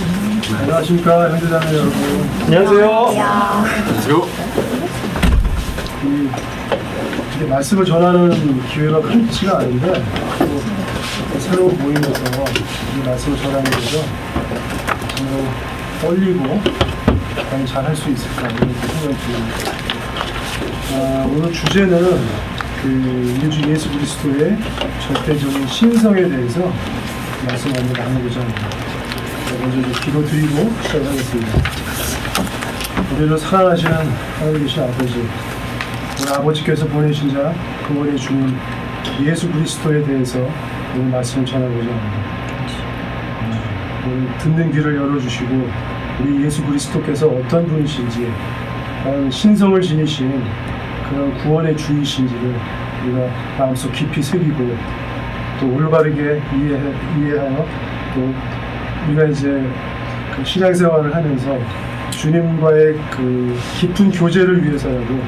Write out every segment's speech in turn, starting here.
안녕하십니까 형제자매 여러분. 안녕하세요. 이 이렇게 말씀을 전하는 기회가 흔치가 않은데 또 새로운 모임에서 이 말씀을 전하는 거죠. 정말 떨리고 과연 잘할 수 있을까 이런 생각이 듭니다. 아, 오늘 주제는 그 우리 예수 그리스도의 절대적인 신성에 대해서 말씀 한번 나누고자 합니다. 먼저 좀 기도 드리고 시작하겠습니다. 우리를 사랑하시는 하나님 계신 아버지, 우리 아버지께서 보내신 자, 그원의 주님 예수 그리스도에 대해서 오늘 말씀을 전하고자 합니다. 음, 오늘 듣는 귀를 열어주시고 우리 예수 그리스도께서 어떤 분이신지 신성을 지니신 그런 구원의 주이신지를 우리가 마음속 깊이 새기고 또 올바르게 이해해, 이해하여 또 우리가 이제 그 신앙생활을 하면서 주님과의 그 깊은 교제를 위해서라도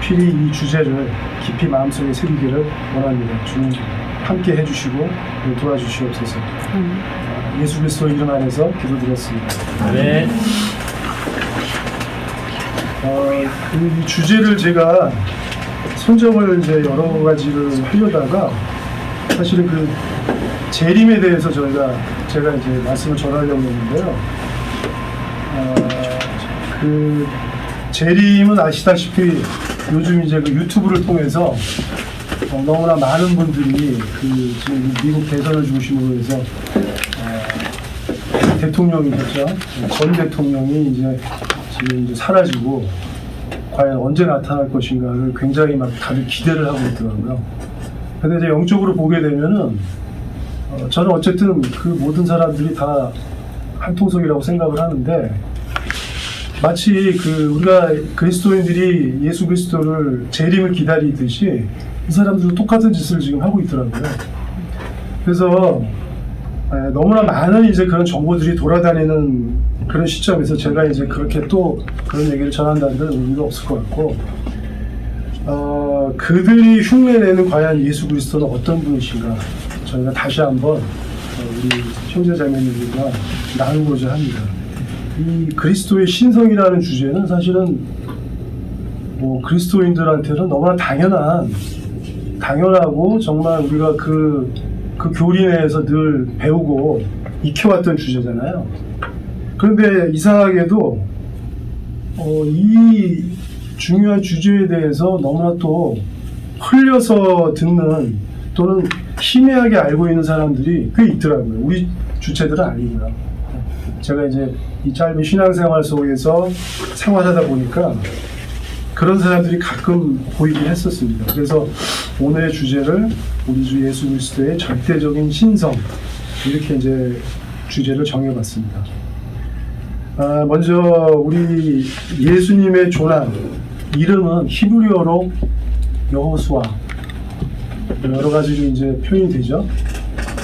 필히 이 주제를 깊이 마음속에 새기기를 원합니다. 주님 함께 해주시고 도와주시옵소서. 아, 예수 그리스도 이름 안에서 기도드렸습니다. 네. 어, 그이 주제를 제가 선정을 이제 여러 가지를 하려다가 사실은 그 재림에 대해서 저희가 제가 이제 말씀을 전하려고 했는데요. 어, 그 재림은 아시다시피 요즘 이제 그 유튜브를 통해서 어, 너무나 많은 분들이 그 지금 미국 대선을 중심으로 해서 어, 대통령이겠죠. 전 대통령이 이제 지금 이제 사라지고 과연 언제 나타날 것인가를 굉장히 막 다들 기대를 하고 있더라고요. 근데 이제 영적으로 보게 되면은 어, 저는 어쨌든 그 모든 사람들이 다 한 통속이라고 생각을 하는데 마치 그 우리가 그리스도인들이 예수 그리스도를 재림을 기다리듯이 이 사람들도 똑같은 짓을 지금 하고 있더라고요. 그래서 에, 너무나 많은 이제 그런 정보들이 돌아다니는 그런 시점에서 제가 이제 그렇게 또 그런 얘기를 전한다는 건 의미가 없을 것 같고 어, 그들이 흉내내는 과연 예수 그리스도는 어떤 분이신가 저희가 다시 한번 어, 우리 형제자매님들과 나누고자 합니다. 이 그리스도의 신성이라는 주제는 사실은 뭐 그리스도인들한테는 너무나 당연한 당연하고 정말 우리가 그, 그 교리 내에서 늘 배우고 익혀왔던 주제잖아요. 그런데 이상하게도 어, 이 중요한 주제에 대해서 너무나 또 흘려서 듣는 또는 희미하게 알고 있는 사람들이 꽤 있더라고요. 우리 주체들은 아니고요. 제가 이제 이 짧은 신앙생활 속에서 생활하다 보니까 그런 사람들이 가끔 보이긴 했었습니다. 그래서 오늘의 주제를 우리 주 예수 그리스도의 절대적인 신성 이렇게 이제 주제를 정해봤습니다. 아, 먼저 우리 예수님의 조난 이름은 히브리어로 여호수아 여러 가지로 이제 표현이 되죠.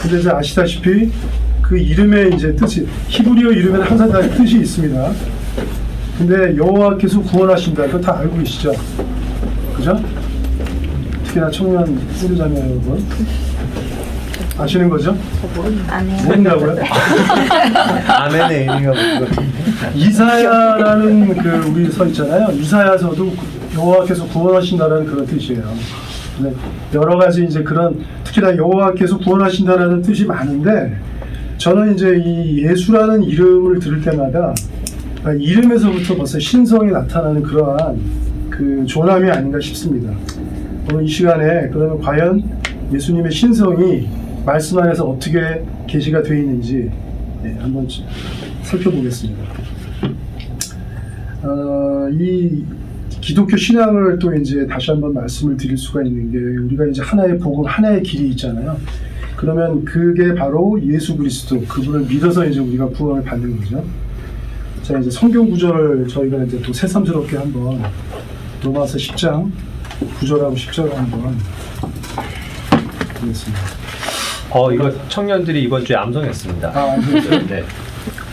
근데 이제 아시다시피 그 이름의 이제 뜻이 히브리어 이름에는 항상 다 뜻이 있습니다. 근데 여호와께서 구원하신다. 그거 다 알고 계시죠? 그죠? 특히나 청년 후르자매 여러분 아시는 거죠? 모른다고요? 아멘의 의미가 뭔가 이사야라는 그 우리 서 있잖아요. 이사야서도 여호와께서 구원하신다라는 그런 뜻이에요. 여러 가지 이제 그런 특히나 여호와께서 구원하신다라는 뜻이 많은데 저는 이제 이 예수라는 이름을 들을 때마다 아, 이름에서부터 벌써 신성이 나타나는 그러한 그 조남이 아닌가 싶습니다. 오늘 이 시간에 그러면 과연 예수님의 신성이 말씀 안에서 어떻게 계시가 되어 있는지 네, 한번 살펴보겠습니다. 어, 이 기독교 신앙을 또 이제 다시 한번 말씀을 드릴 수가 있는 게 우리가 이제 하나의 복음, 하나의 길이 있잖아요. 그러면 그게 바로 예수 그리스도 그분을 믿어서 이제 우리가 구원을 받는 거죠. 자 이제 성경 구절을 저희가 이제 또 새삼스럽게 한번 로마서 10장 9절하고 10절 한번 보겠습니다. 어 이거 청년들이 이번 주에 암송했습니다. 아, 네.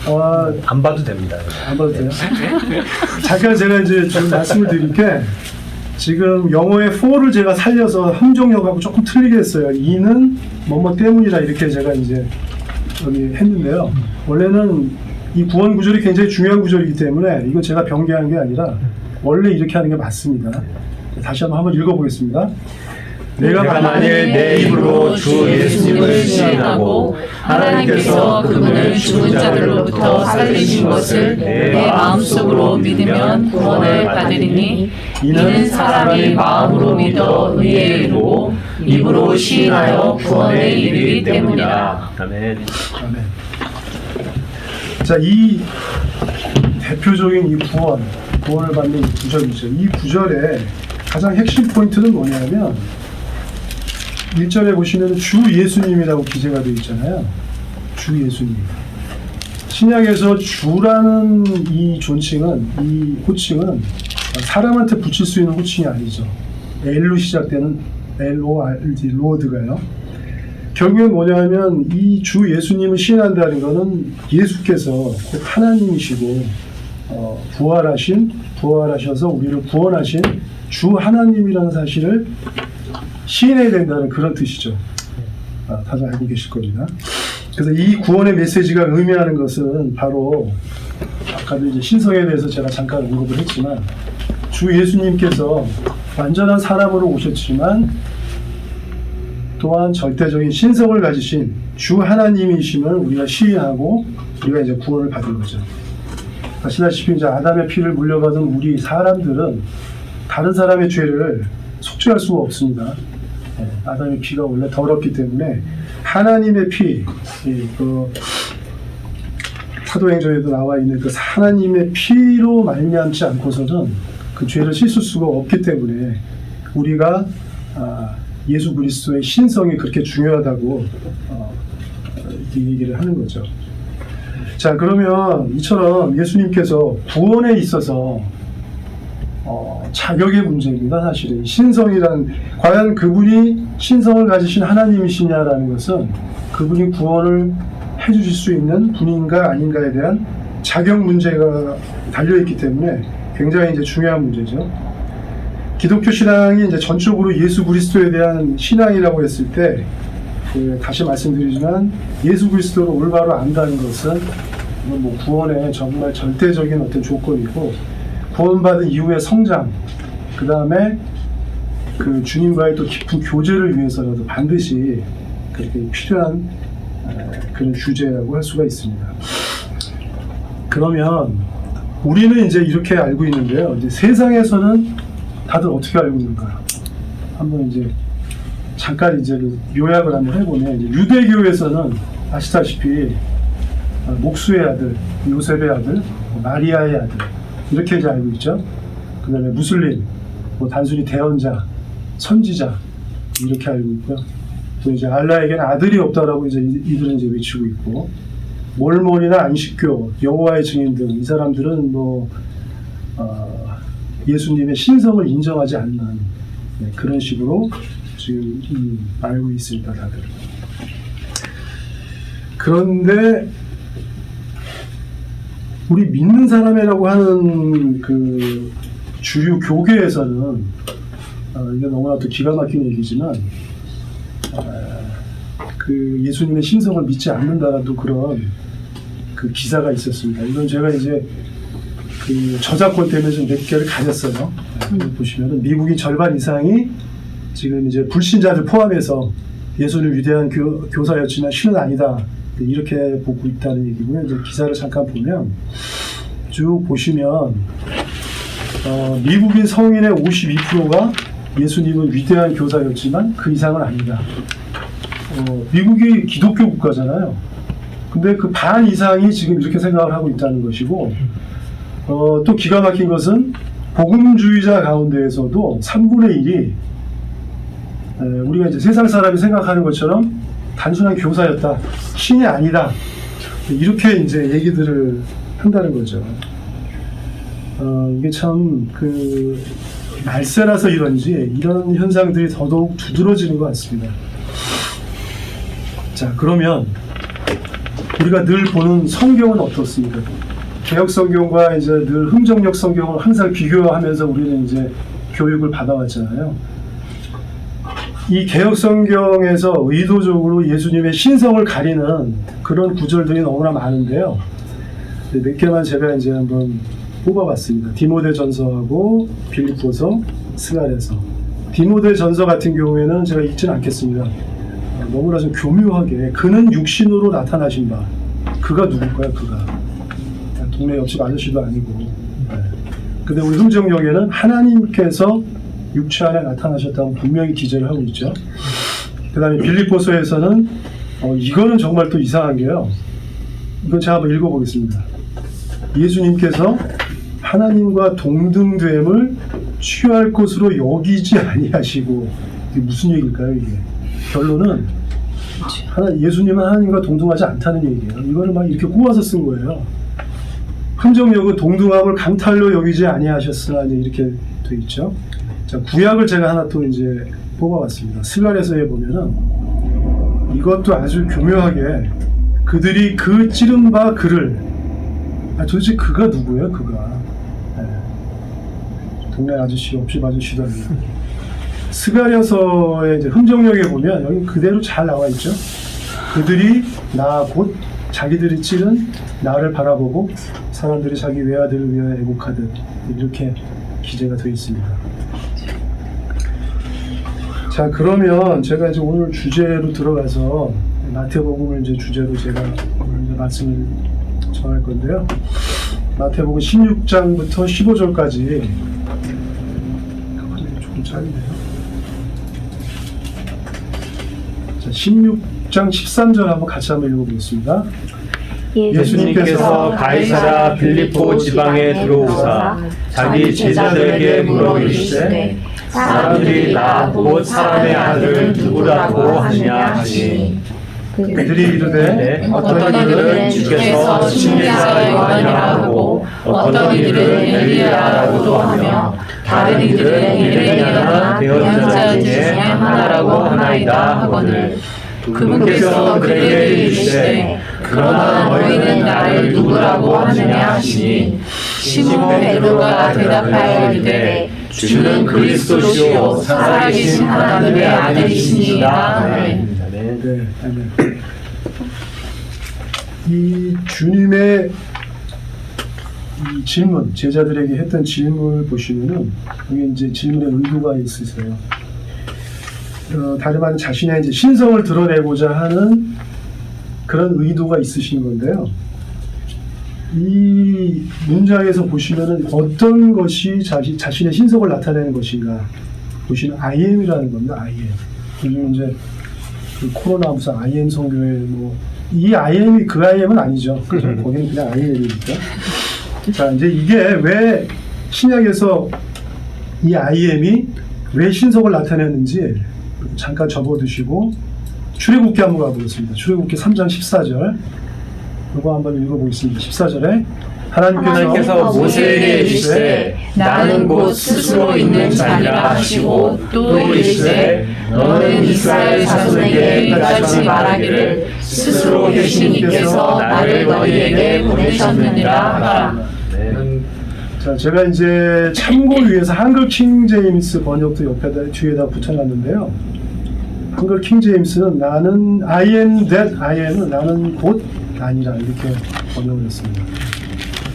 네. 아, 안 봐도 됩니다. 안 봐도 돼요? 잠깐 제가 이제 좀 말씀을 드릴 게 지금 영어의 for를 제가 살려서 함정역하고 조금 틀리게 했어요. 이는 뭐뭐 때문이라 이렇게 제가 이제 여기 했는데요. 원래는 이 구원 구절이 굉장히 중요한 구절이기 때문에 이건 제가 변개한 게 아니라 원래 이렇게 하는 게 맞습니다. 다시 한번 한번 읽어보겠습니다. 내가 만일 내 입으로 주 예수님을 시인하고 하나님께서 그분을 죽은 자들로부터 살리신 것을 내 마음속으로 믿으면 구원을 받으리니 이는 사람이 마음으로 믿어 의에 이르고 입으로 시인하여 구원에 이르기 때문이라. 아멘. 아멘. 자, 이 대표적인 이 구원, 구원을 받는 이 구절이죠. 이 구절의 가장 핵심 포인트는 뭐냐면 1절에 보시면 주 예수님이라고 기재가 되어 있잖아요. 주 예수님. 신약에서 주라는 이 존칭은, 이 호칭은 사람한테 붙일 수 있는 호칭이 아니죠. L로 시작되는 L-O-R-D, 로드가요. 결국엔 뭐냐면 이 주 예수님을 신한다는 것은 예수께서 곧 하나님이시고 어, 부활하신 부활하셔서 우리를 구원하신 주 하나님이라는 사실을 시인해야 된다는 그런 뜻이죠. 아, 다들 알고 계실 겁니다. 그래서 이 구원의 메시지가 의미하는 것은 바로 아까도 이제 신성에 대해서 제가 잠깐 언급을 했지만 주 예수님께서 완전한 사람으로 오셨지만 또한 절대적인 신성을 가지신 주 하나님이심을 우리가 시인하고 우리가 이제 구원을 받은 거죠. 아시다시피 이제 아담의 피를 물려받은 우리 사람들은 다른 사람의 죄를 속죄할 수가 없습니다. 예, 아담의 피가 원래 더럽기 때문에 하나님의 피, 이, 그 사도행전에도 나와 있는 그 하나님의 피로 말미암지 않고서는 그 죄를 씻을 수가 없기 때문에 우리가 아, 예수 그리스도의 신성이 그렇게 중요하다고 어, 얘기를 하는 거죠. 자 그러면 이처럼 예수님께서 구원에 있어서 어, 자격의 문제입니다. 사실은 신성이란 과연 그분이 신성을 가지신 하나님이시냐라는 것은 그분이 구원을 해주실 수 있는 분인가 아닌가에 대한 자격 문제가 달려 있기 때문에 굉장히 이제 중요한 문제죠. 기독교 신앙이 이제 전적으로 예수 그리스도에 대한 신앙이라고 했을 때 그, 다시 말씀드리지만 예수 그리스도를 올바로 안다는 것은 뭐 구원의 정말 절대적인 어떤 조건이고 구원받은 이후의 성장 그 다음에 그 주님과의 또 깊은 교제를 위해서라도 반드시 그렇게 필요한 에, 그런 주제라고 할 수가 있습니다. 그러면 우리는 이제 이렇게 알고 있는데요. 이제 세상에서는 다들 어떻게 알고 있는가? 한번 이제 잠깐 이제 그 요약을 한번 해보면 유대교에서는 아시다시피 어, 목수의 아들, 요셉의 아들, 뭐 마리아의 아들 이렇게 이제 알고 있죠. 그 다음에 무슬림, 뭐 단순히 대언자, 선지자 이렇게 알고 있고요. 또 이제 알라에게는 아들이 없다라고 이제 이- 이들은 이제 외치고 있고 몰몬이나 안식교, 여호와의 증인 등 이 사람들은 뭐 어, 예수님의 신성을 인정하지 않는 네, 그런 식으로 지금 음, 알고 있습니다, 다들. 그런데 우리 믿는 사람이라고 하는 그 주류 교계에서는 어, 이게 너무나 또 기가 막힌 얘기지만 어, 그 예수님의 신성을 믿지 않는다라는 또 그런 그 기사가 있었습니다. 이건 제가 이제 그 저작권 때문에 좀 몇 개를 가졌어요. 네, 보시면은 미국인 절반 이상이 지금 이제 불신자들 포함해서 예수는 위대한 교, 교사였지만 신은 아니다. 이렇게 보고 있다는 얘기고요. 이제 기사를 잠깐 보면 쭉 보시면 어, 미국인 성인의 52%가 예수님은 위대한 교사였지만 그 이상은 아니다. 어, 미국이 기독교 국가잖아요. 근데 그 반 이상이 지금 이렇게 생각을 하고 있다는 것이고 어, 또 기가 막힌 것은 복음주의자 가운데에서도 3분의 1이 우리가 이제 세상 사람이 생각하는 것처럼 단순한 교사였다, 신이 아니다 이렇게 이제 얘기들을 한다는 거죠. 어, 이게 참그 말세라서 이런지 이런 현상들이 더더욱 두드러지는 것 같습니다. 자 그러면 우리가 늘 보는 성경은 어떻습니까? 개혁 성경과 이제 늘 흥정역 성경을 항상 비교하면서 우리는 이제 교육을 받아왔잖아요. 이 개혁 성경에서 의도적으로 예수님의 신성을 가리는 그런 구절들이 너무나 많은데요. 네, 몇 개만 제가 이제 한번 뽑아봤습니다. 디모데 전서하고 빌립보서, 스가랴서. 디모데 전서 같은 경우에는 제가 읽지는 않겠습니다. 어, 너무나 좀 교묘하게 그는 육신으로 나타나신 바. 그가 누굴까요? 그가. 동네 옆집 아저씨도 아니고. 네. 근데 우리 흥정역에는 하나님께서 육체 안에 나타나셨다고 분명히 기재를 하고 있죠. 그 다음에 빌립보서에서는 어, 이거는 정말 또 이상한 게요. 이거 제가 한번 읽어보겠습니다. 예수님께서 하나님과 동등됨을 취할 것으로 여기지 아니하시고 이게 무슨 얘기일까요 이게? 결론은 하나 예수님은 하나님과 동등하지 않다는 얘기예요. 이거를 막 이렇게 꼬아서 쓴 거예요. 흥정역은 동등함을 강탈로 여기지 아니하셨으나 이렇게 돼 있죠. 자 구약을 제가 하나 또 이제 뽑아봤습니다. 스갈에서에 보면은 이것도 아주 교묘하게 그들이 그 찌른 바 그를 아 도대체 그가 누구예요 그가 네. 동네 아저씨 아저씨도 아니고 스가랴서의 이제 흥정역에 보면 여기 그대로 잘 나와 있죠 그들이 나 곧 자기들이 찌른 나를 바라보고 사람들이 자기 외아들을 위하여 애곡하듯 이렇게 기재가 되어 있습니다 자 그러면 제가 이제 오늘 주제로 들어가서 마태복음을 이제 주제로 제가 오늘 이제 말씀을 전할 건데요. 마태복음 16장부터 15절까지 조금 짧네요. 자 16장 13절 한번 같이 한번 읽어보겠습니다. 예수님께서 가이사라 빌립보 지방에 들어오사 자기 제자들에게 물어 이르시되 사람들이 나 곧 사람의 아들을 누구라고 하느냐 하시니. 그들이 이르되 네. 어떤 이들은 주께서 침례자 요한이라 하고 어떤 이들은 엘리야라고도 하며 다른 이들은 예레미야나 예언자 중에 하나라고 하나이다 하거늘. 그분께서 그들에게 이르시되 그러나 너희는 나를 누구라고 하느냐 하시니. 시몬 베드로가 대답하여 이르되 주는 그리스도시요 살아계신 하나님의 아들이시니이다 하매 네. 네, 아멘. 이 주님의 이 질문, 제자들에게 했던 질문을 보시면은 여기 이제 질문의 의도가 있으세요. 어, 다름 아닌 자신의 이제 신성을 드러내고자 하는 그런 의도가 있으신 건데요. 이 문장에서 보시면은 어떤 것이 자신, 자신의 신성을 나타내는 것인가 보시면 I am이라는 겁니다. I am. 요즘 이제 그 코로나 무슨 IM 성교회 뭐이 IM이 그 IM은 아니죠. 그죠? 거기는 그냥 IM이니까. 자 이제 이게 왜 신약에서 이 IM이 왜 신성을 나타내는지 잠깐 접어두시고 출애굽기 한번 가보겠습니다. 출애굽기 3장 14절 이거 한번 읽어보겠습니다. 14절에 하나님께서, 모세에게 이르시되 나는 곧 스스로 있는 자니라 하시고 또 이르시되 너는 이스라엘 자손에게 이같이 말하기를 스스로 계신 이께서 나를 너희에게 보내셨느니라 하라 네. 자, 제가 이제 참고를 위해서 한글 킹 제임스 번역도 옆에다 뒤에다 붙여놨는데요. 한글 킹 제임스는 나는 I am that I am은 나는 곧 아니라 이렇게 번역을 했습니다.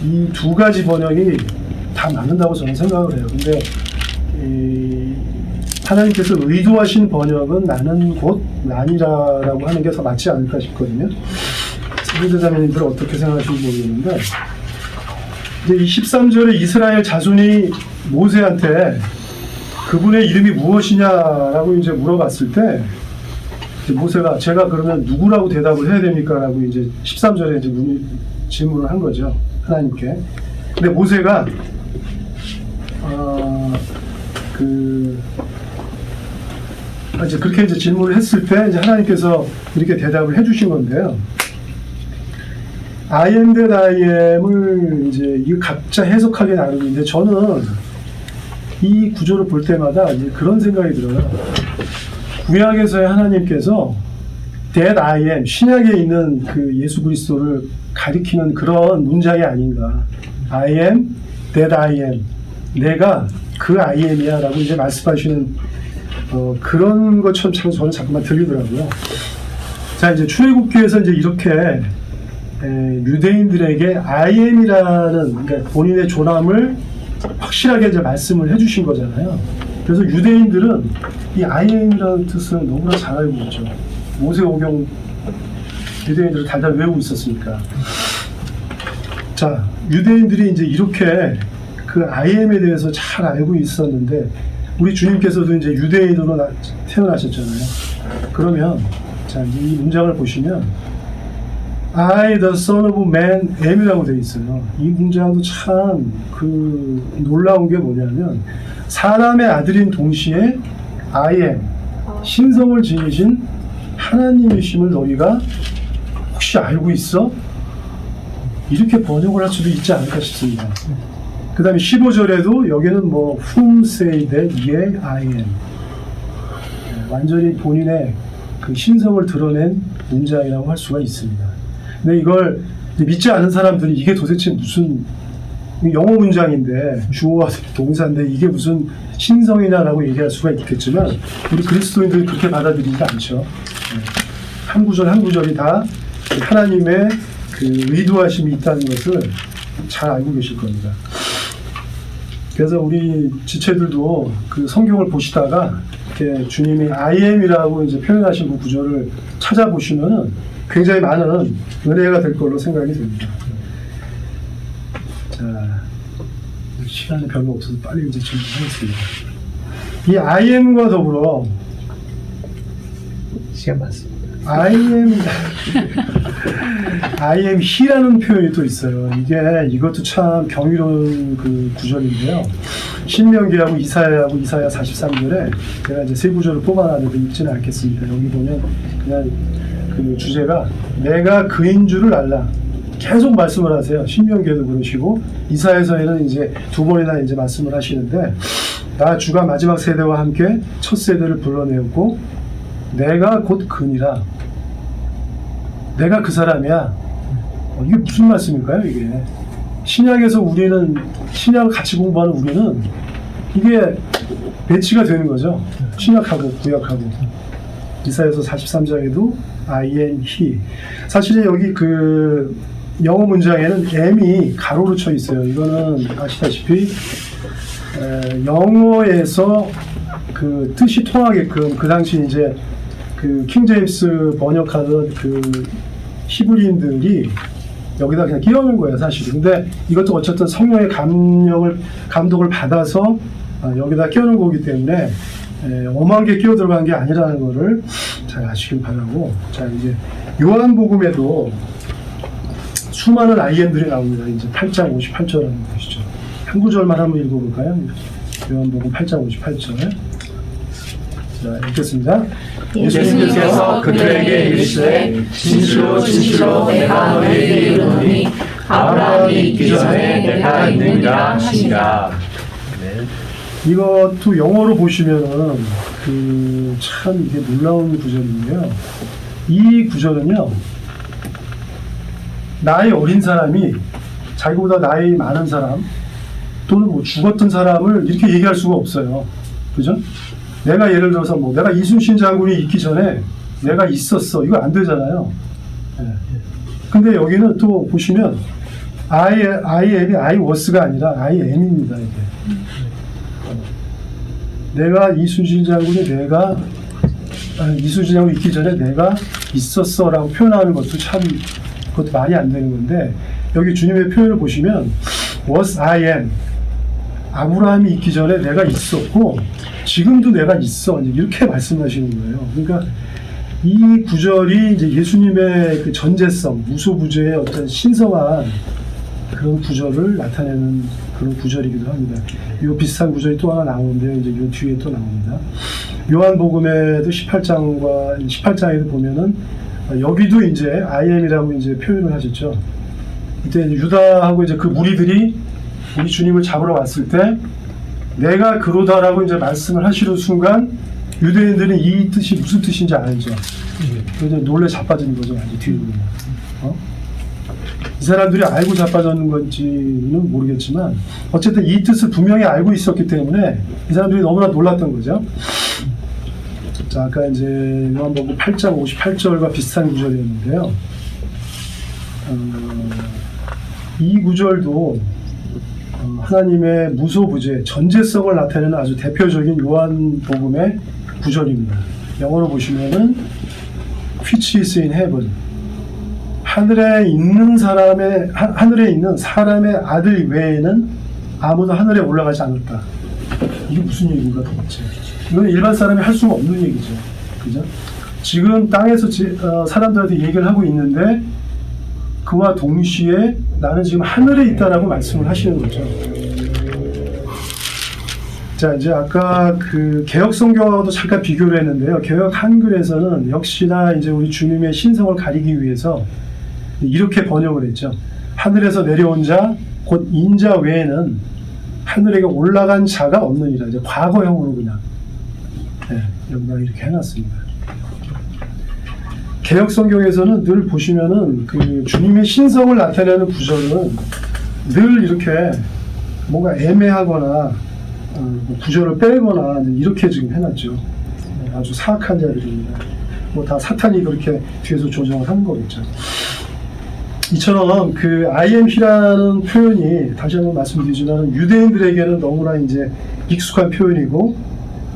이 두 가지 번역이 다 맞는다고 저는 생각을 해요. 근데 이 하나님께서 의도하신 번역은 나는 곧 아니라라고 하는 게 더 맞지 않을까 싶거든요. 세계대자매님들 어떻게 생각하시는지 모르겠는데 이제 이 13절에 이스라엘 자손이 모세한테 그분의 이름이 무엇이냐라고 이제 물어봤을 때 이제 모세가 제가 그러면 누구라고 대답을 해야 됩니까라고 이제 13절에 이제 문의, 질문을 한 거죠 하나님께. 근데 모세가 어 그 이제 그렇게 이제 질문을 했을 때 이제 하나님께서 이렇게 대답을 해 주신 건데요. I am that I am을 이제 이 각자 해석하기 나름인데 저는 이 구조를 볼 때마다 그런 생각이 들어요. 구약에서의 하나님께서 am 신약에 있는 그 예수 그리스도를 가리키는 그런 문장이 아닌가. I am that I am 내가 그 I am이야 라고 이제 말씀하시는 어, 그런 것처럼 참 저는 자꾸만 들리더라고요. 자 이제 출애굽기에서 이제 이렇게 에, 유대인들에게 I am이라는 그러니까 본인의 존함을 확실하게 이제 말씀을 해주신 거잖아요. 그래서 유대인들은 이 I am이라는 뜻을 너무나 잘 알고 있죠. 모세오경 유대인들을 달달 외우고 있었으니까. 자, 유대인들이 이제 이렇게 그 IM에 대해서 잘 알고 있었는데 우리 주님께서도 이제 유대인으로 나- 태어나셨잖아요. 그러면 자, 이 문장을 보시면 I the son of man am이라고 되어 있어요. 이 문장도 참 그 놀라운 게 뭐냐면 사람의 아들인 동시에 I am 신성을 지니신 하나님이심을 너희가 혹시 알고 있어? 이렇게 번역을 할 수도 있지 않을까 싶습니다. 그 다음에 15절에도 여기는 뭐 whom say that ye I am 네, 완전히 본인의 그 신성을 드러낸 문장이라고 할 수가 있습니다. 근데 이걸 믿지 않은 사람들이 이게 도대체 무슨 영어 문장인데 주어와 동사인데 이게 무슨 신성이냐라고 얘기할 수가 있겠지만 우리 그리스도인들은 그렇게 받아들이지 않죠. 네. 한 구절 한 구절이 다 하나님의 그 의도하심이 있다는 것을 잘 알고 계실 겁니다. 그래서 우리 지체들도 그 성경을 보시다가 이렇게 주님이 I am이라고 이제 표현하신 그 구절을 찾아보시면은 굉장히 많은 은혜가 될 걸로 생각이 됩니다. 자, 시간이 별로 없어서 빨리 이제 준비하겠습니다. 이 I am과 더불어 시간 많습니다. I am I am he라는 표현이 또 있어요. 이게 이것도 참 경이로운 그 구절인데요. 신명기하고 이사야하고 이사야 43절에 제가 이제 세 구절을 뽑아놨는데 읽지는 않겠습니다. 여기 보면 그냥 그 주제가 내가 그인 줄을 알라. 계속 말씀을 하세요. 신명기에도 그러시고 이사야서에는 이제 두 번이나 이제 말씀을 하시는데 나 주가 마지막 세대와 함께 첫 세대를 불러내었고 내가 곧 그니라. 내가 그 사람이야. 어, 이게 무슨 말씀일까요, 이게? 신약에서 우리는, 신약을 같이 공부하는 우리는 이게 배치가 되는 거죠. 신약하고 구약하고. 이사에서 43장에도 I am he. 사실은 여기 그 영어 문장에는 M이 가로로 쳐 있어요. 이거는 아시다시피 에, 영어에서 그 뜻이 통하게끔 그 당시 이제 그 킹제임스 번역하던 그 히브리인들이 여기다 그냥 끼워놓은 거예요, 사실은. 근데 이것도 어쨌든 성령의 감명을, 감독을 받아서 아, 여기다 끼워놓은 거기 때문에 에, 오만 개 끼워 들어간 게 아니라는 거를 잘 아시길 바라고. 자, 이제 요한복음에도 수많은 IM들이 나옵니다. 이제 8장 58절하는 것이죠. 한 구절만 한번 읽어볼까요? 요한복음 8장 58절. 자, 읽겠습니다. 예수님께서 그들에게 이르시되 진실로 진실로 내가 너희에게 이르노니 아브라함이 있기 전에 내가 있느니라 하시니라 이것도 영어로 보시면은 그 참 이게 놀라운 구절인데요. 이 구절은요. 나이 어린 사람이 자기보다 나이 많은 사람 또는 뭐 죽었던 사람을 이렇게 얘기할 수가 없어요. 그죠? 내가 예를 들어서 뭐 내가 이순신 장군이 있기 전에 내가 있었어. 이거 안 되잖아요. 예. 근데 여기는 또 보시면 I, I am이 I was가 아니라 I am입니다. 이게. 내가 이순신 장군이 내가 아, 이순신 장군이 있기 전에 내가 있었어라고 표현하는 것도 참 그것도 말이 안 되는 건데 여기 주님의 표현을 보시면 was I am 아브라함이 있기 전에 내가 있었고 지금도 내가 있어 이렇게 말씀하시는 거예요. 그러니까 이 구절이 이제 예수님의 그 전제성, 무소부재의 어떤 신성한 그런 구절을 나타내는 그런 구절이기도 합니다. 이 비슷한 구절이 또 하나 나오는데요. 이제 이 뒤에 또 나옵니다. 요한복음에도 18장과 18장에도 보면은 어, 여기도 이제 I am이라고 이제 표현을 하셨죠. 이때 유다하고 이제 그 무리들이 우리 주님을 잡으러 왔을 때 내가 그로다라고 이제 말씀을 하시는 순간 유대인들은 이 뜻이 무슨 뜻인지 알죠. 그래서 놀래 자빠지는 거죠. 완전 뒤로. 어? 이 사람들이 알고 자빠졌는 건지는 모르겠지만 어쨌든 이 뜻을 분명히 알고 있었기 때문에 이 사람들이 너무나 놀랐던 거죠. 자, 아까 이제 요한복음 8장 58절과 비슷한 구절이었는데요. 어, 이 구절도 어, 하나님의 무소부재, 전제성을 나타내는 아주 대표적인 요한복음의 구절입니다. 영어로 보시면은 which is in heaven 하늘에 있는 사람의 하, 하늘에 있는 사람의 아들 외에는 아무도 하늘에 올라가지 않았다. 이게 무슨 얘기인가 도대체? 이건 일반 사람이 할 수가 없는 얘기죠. 그죠? 지금 땅에서 지- 어, 사람들한테 얘기를 하고 있는데 그와 동시에 나는 지금 하늘에 있다라고 말씀을 하시는 거죠. 자, 이제 아까 그 개혁 성경하고도 잠깐 비교를 했는데요. 개혁 한글에서는 역시나 이제 우리 주님의 신성을 가리기 위해서 이렇게 번역을 했죠. 하늘에서 내려온 자, 곧 인자 외에는 하늘에 올라간 자가 없느니라. 이제 과거형으로 그냥 네, 여기다 이렇게 해놨습니다. 개혁 성경에서는 늘 보시면은 그 주님의 신성을 나타내는 구절은 늘 이렇게 뭔가 애매하거나 어, 뭐 구절을 빼거나 이렇게 지금 해놨죠. 네, 아주 사악한 자들입니다. 뭐 다 사탄이 그렇게 뒤에서 조정을 한 거겠죠. 이처럼 그 IMC라는 표현이 다시 한번 말씀드리지만 유대인들에게는 너무나 이제 익숙한 표현이고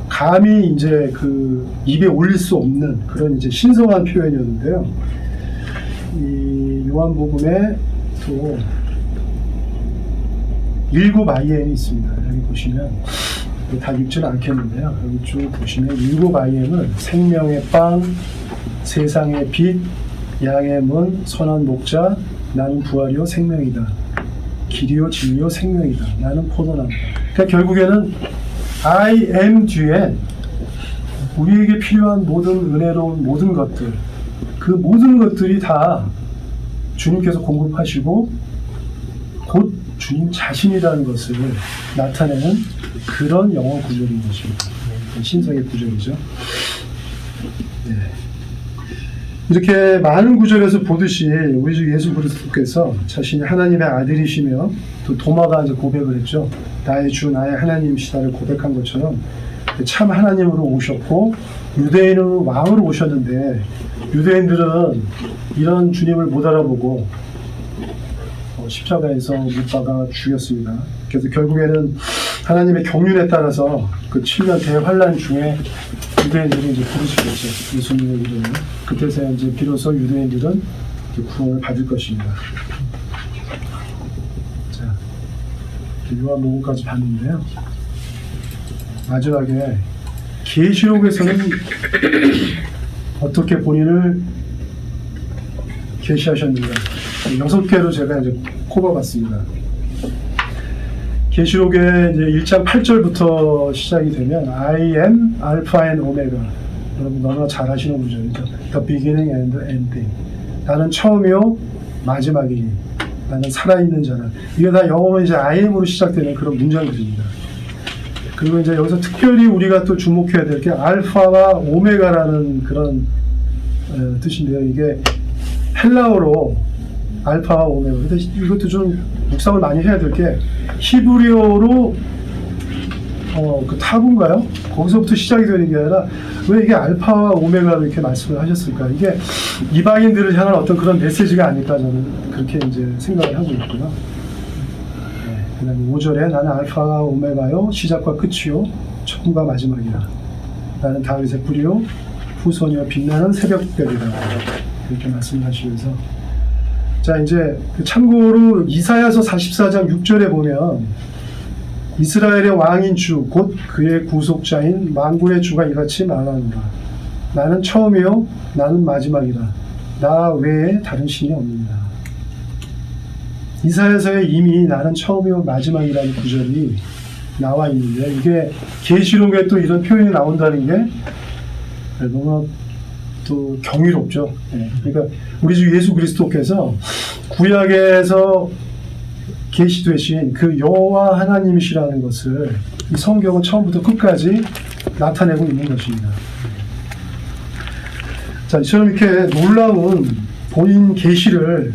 감히 이제 그 입에 올릴 수 없는 그런 이제 신성한 표현이었는데요. 이 요한복음에 또 일곱 IM이 있습니다. 여기 보시면 다 읽지는 않겠는데요. 여기 쭉 보시면 일곱 IM은 생명의 빵, 세상의 빛, 양의 문, 선한 목자, 나는 부활이요 생명이다. 길이요 진리요 생명이다. 나는 포도나무다. 그러니까 결국에는 I am 뒤에 우리에게 필요한 모든 은혜로운 모든 것들, 그 모든 것들이 다 주님께서 공급하시고 곧 주님 자신이라는 것을 나타내는 그런 영어 구절인 것입니다. 네, 신성의 구절이죠. 네. 이렇게 많은 구절에서 보듯이 우리 주 예수 그리스도께서 자신이 하나님의 아들이시며 또 도마가 이제 고백을 했죠. 나의 주 나의 하나님이시다를 고백한 것처럼 참 하나님으로 오셨고 유대인으로 왕으로 오셨는데 유대인들은 이런 주님을 못 알아보고 어, 십자가에서 못 박아 죽였습니다. 그래서 결국에는 하나님의 경륜에 따라서 그 7년 대환란 중에 유대인들이 이제 부르시겠죠. 예수님의 이름을. 그때서 이제 비로소 유대인들은 구원을 받을 것입니다. 자, 요한복음까지 봤는데요. 마지막에 계시록에서는 어떻게 본인을 계시하셨는가 여섯 개로 제가 이제 꼽아봤습니다. 계시록의 이제 1장 8절부터 시작이 되면 I am Alpha and Omega 여러분 너무나 잘 아시는 구절이죠. The beginning and the ending. 나는 처음이요 마지막이니 나는 살아있는 자라. 이게 다 영어로 이제 I am으로 시작되는 그런 문장들입니다. 그리고 이제 여기서 특별히 우리가 또 주목해야 될 게 알파와 오메가라는 그런 어, 뜻인데요. 이게 헬라어로 알파와 오메가. 근데 이것도 좀 묵상을 많이 해야 될 게 히브리어로 어, 그 타부인가요? 거기서부터 시작이 되는 게 아니라 왜 이게 알파와 오메가로 이렇게 말씀을 하셨을까? 이게 이방인들을 향한 어떤 그런 메시지가 아닐까 저는 그렇게 이제 생각을 하고 있고요. 네, 그 다음에 5절에 나는 알파와 오메가요, 시작과 끝이요, 처음과 마지막이라. 나는 다윗의 뿌리요, 후손이요, 빛나는 새벽별이다. 이렇게 말씀하시면서 자 이제 그 참고로 이사야서 44장 6절에 보면 이스라엘의 왕인 주 곧 그의 구속자인 만군의 주가 이같이 말하노라 나는 처음이요 나는 마지막이라. 나 외에 다른 신이 없느니라 이사야서에 이미 나는 처음이요 마지막이라는 구절이 나와 있는데 이게 계시록에 또 이런 표현이 나온다는 게 너무 또 경이롭죠. 예, 그러니까 우리 주 예수 그리스도께서 구약에서 계시되신 그 여호와 하나님이시라는 것을 이 성경은 처음부터 끝까지 나타내고 있는 것입니다. 자, 이처럼 이렇게 놀라운 본인 계시를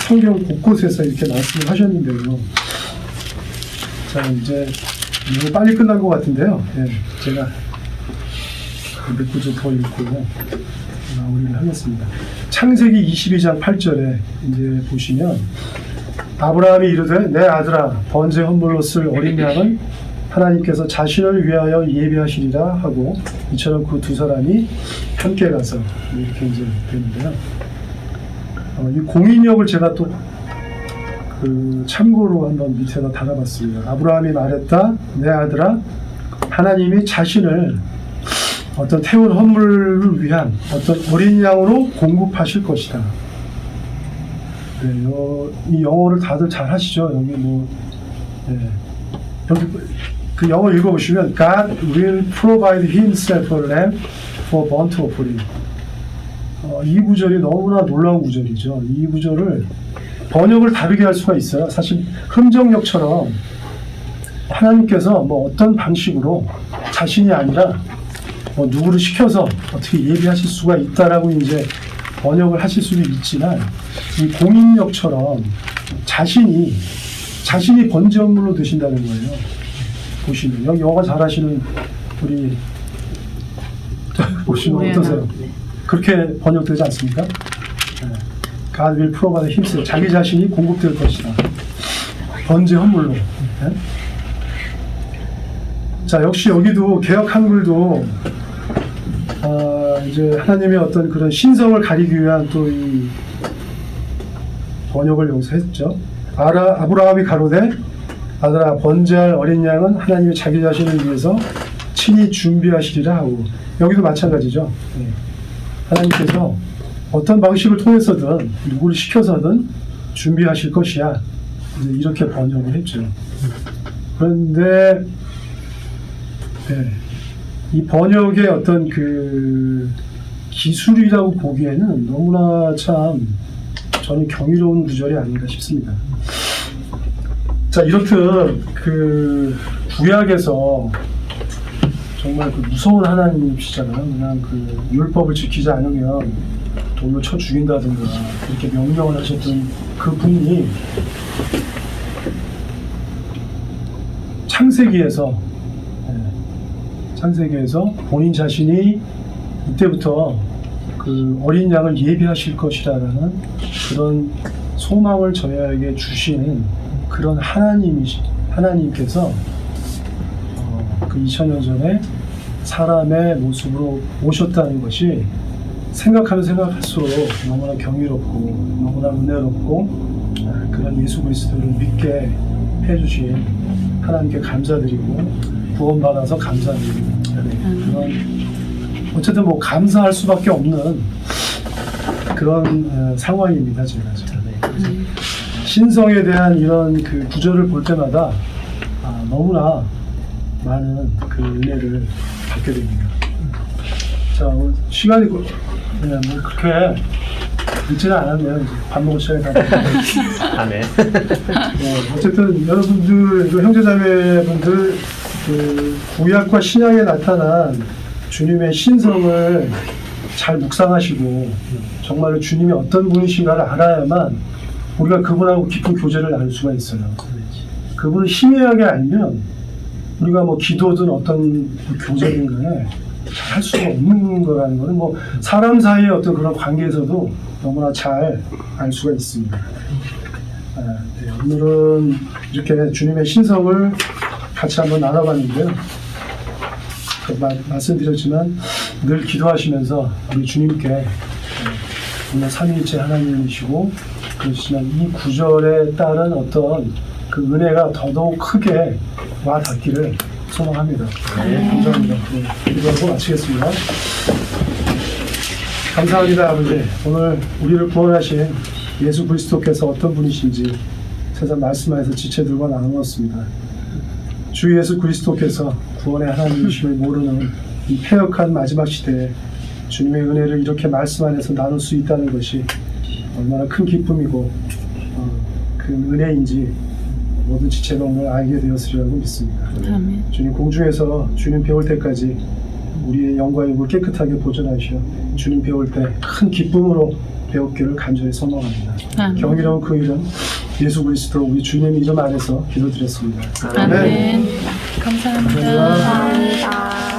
성경 곳곳에서 이렇게 말씀을 하셨는데요. 자, 이제 이거 빨리 끝난 것 같은데요. 예, 제가 몇 구절 더 읽고요. 마무리를 하겠습니다. 창세기 22장 8절에 이제 보시면 아브라함이 이르되 내 아들아 번제 헌물로 쓸 어린 양은 하나님께서 자신을 위하여 예비하시리라 하고 이처럼 그 두 사람이 함께 가서 이렇게 이제 되는데요. 어, 이 공인력을 제가 또 그 참고로 한번 밑에다 달아봤습니다. 아브라함이 말했다, 내 아들아, 하나님이 자신을 어떤 태운 헌물을 위한 어떤 어린 양으로 공급하실 것이다. 네, 요, 이 영어를 다들 잘 하시죠? 여기 뭐, 네. 여기 그 영어 읽어보시면 God will provide himself a lamb for burnt offering. 어, 이 구절이 너무나 놀라운 구절이죠. 이 구절을 번역을 다르게 할 수가 있어요. 사실 흥정역처럼 하나님께서 뭐 어떤 방식으로 자신이 아니라 뭐 누구를 시켜서 어떻게 예비하실 수가 있다라고 이제 번역을 하실 수도 있지만 이 공인력처럼 자신이 자신이 번제물로 드신다는 거예요. 보시면 여기 영어 잘하시는 우리 보시면 어떠세요? 그렇게 번역되지 않습니까? 네. God will provide himself. 자기 자신이 공급될 것이다. 번제 헌물로. 네? 자, 역시 여기도 개혁 한글도 아, 이제 하나님의 어떤 그런 신성을 가리기 위한 또 이 번역을 여기서 했죠. 아라, 아브라함이 가로되 아들아 번제할 어린 양은 하나님이 자기 자신을 위해서 친히 준비하시리라 하고 여기도 마찬가지죠. 네. 하나님께서 어떤 방식을 통해서든 누구를 시켜서든 준비하실 것이야. 이렇게 번역을 했죠. 그런데 네, 이 번역의 어떤 그 기술이라고 보기에는 너무나 참 저는 경이로운 구절이 아닌가 싶습니다. 자 이렇듯 그 구약에서 정말 그 무서운 하나님이시잖아요. 그냥 그 율법을 지키지 않으면 돌로 쳐 죽인다든가 이렇게 명령을 하셨던 그 분이 창세기에서 예, 창세기에서 본인 자신이 이때부터 그 어린 양을 예비하실 것이라는 그런 소망을 저희에게 주시는 그런 하나님이 하나님께서 어, 그 2000년 전에 사람의 모습으로 오셨다는 것이 생각하면 생각할수록 너무나 경이롭고 너무나 은혜롭고 아, 그런 예수 그리스도를 믿게 해주신 하나님께 감사드리고 구원받아서 감사드리고 네, 그런 어쨌든 뭐 감사할 수밖에 없는 그런 어, 상황입니다 제가 지금. 신성에 대한 이런 그 구절을 볼 때마다 아, 너무나 많은 그 은혜를 받게 됩니다. 자, 오늘 시간이 그- 그냥 뭐 그렇게 늦지는 않았네요. 이제 밥 먹을 시간이 다 됐는데. 아멘. 네, 어쨌든 여러분들, 그 형제자매분들, 그 구약과 신약에 나타난 주님의 신성을 잘 묵상하시고 정말로 주님이 어떤 분이신가를 알아야만 우리가 그분하고 깊은 교제를 나눌 수가 있어요. 그분을 희미하게 알면 우리가 뭐 기도든 어떤 교제든 간에 잘할 수가 없는 거라는 거는 뭐 사람 사이의 어떤 그런 관계에서도 너무나 잘 알 수가 있습니다. 아, 네, 오늘은 이렇게 주님의 신성을 같이 한번 나눠봤는데요. 그 마- 말씀드렸지만 늘 기도하시면서 우리 주님께 네, 오늘 삼위일체 하나님이시고 그렇지만 이 구절에 따른 어떤 그 은혜가 더더욱 크게 와 닿기를 소망합니다. 네, 감사합니다. 네, 기도하고 마치겠습니다. 감사합니다, 아버지. 오늘 우리를 구원하신 예수 그리스도께서 어떤 분이신지 세상 말씀 안에서 지체들과 나누었습니다. 주 예수 그리스도께서 구원의 하나님이심을 모르는 이 폐역한 마지막 시대에 주님의 은혜를 이렇게 말씀 안에서 나눌 수 있다는 것이 얼마나 큰 기쁨이고 어, 그 은혜인지 모든 오늘 알게 되었으리라고 믿습니다. 아멘. 주님 공중에서 주님 배울 때까지 우리의 영과 육을 깨끗하게 보존하시어 주님 배울 때 큰 기쁨으로 배웠기를 간절히 소망합니다. 경이로운 그 이름 예수 그리스도 우리 주님 이름 안에서 기도드렸습니다. 아멘. 감사합니다. 감사합니다. 감사합니다.